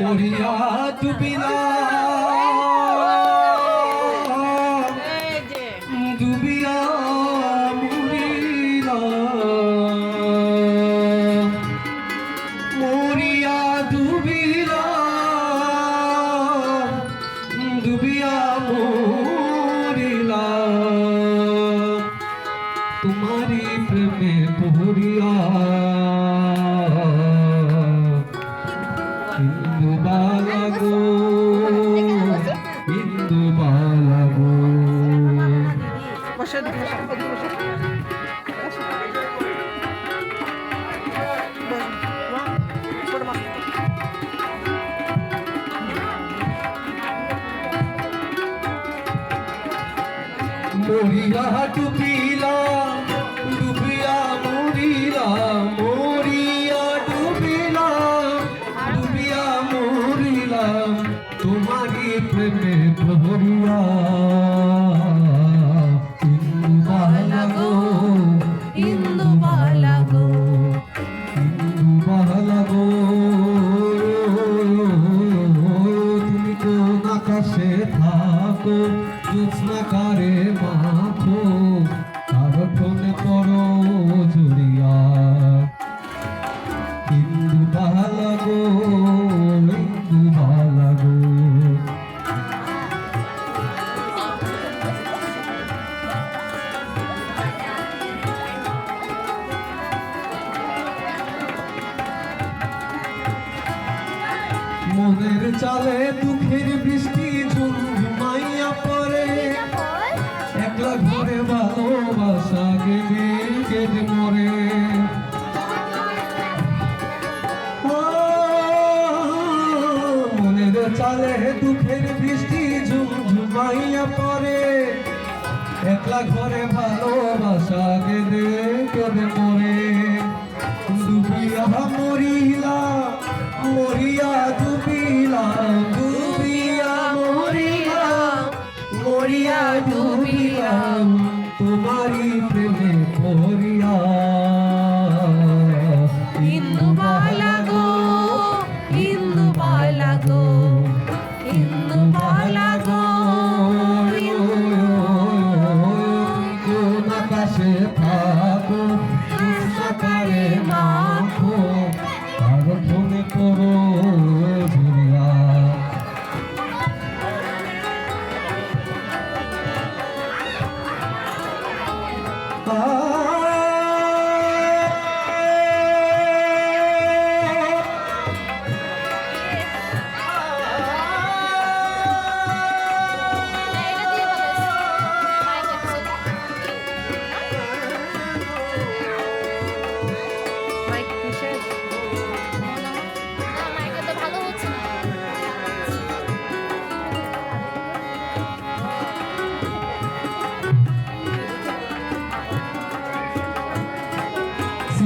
মরিয়া ডুবিলা। ডুবিয়া বসে বসে বসে। মরিয়া ডুবিলা মনের চালে দুঃখের বৃষ্টি ঝুমঝুমাইয়া পড়ে। একলা ঘরে ভালোবাসা গেলে কেটে মরে। মনের চালে দুঃখের বৃষ্টি ঝুমঝুমাইয়া পড়ে। একলা ঘরে ভালোবাসা গেলে কেটে মরে। ডুবিয়া মরিলা, মরিয়া মরিয়া ডুবিলাম তোমারি প্রেমে পড়িয়া হিন্দু বালাগো হিন্দু বালাগো হিন্দু বালাগো কোন আকাশে থাকো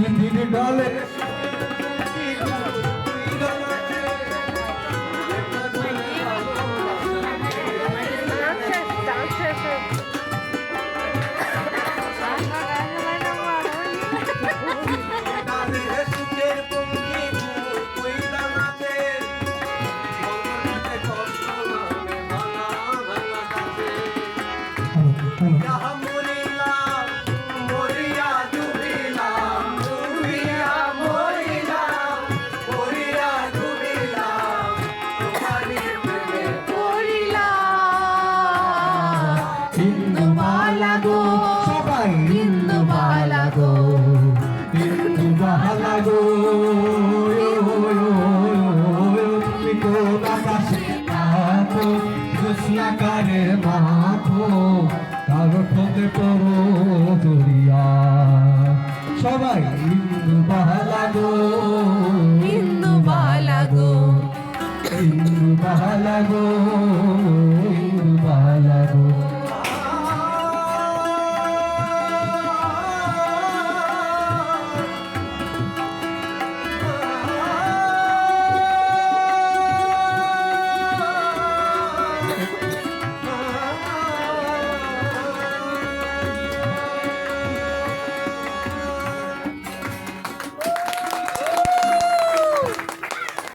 सीधी डाले ভালো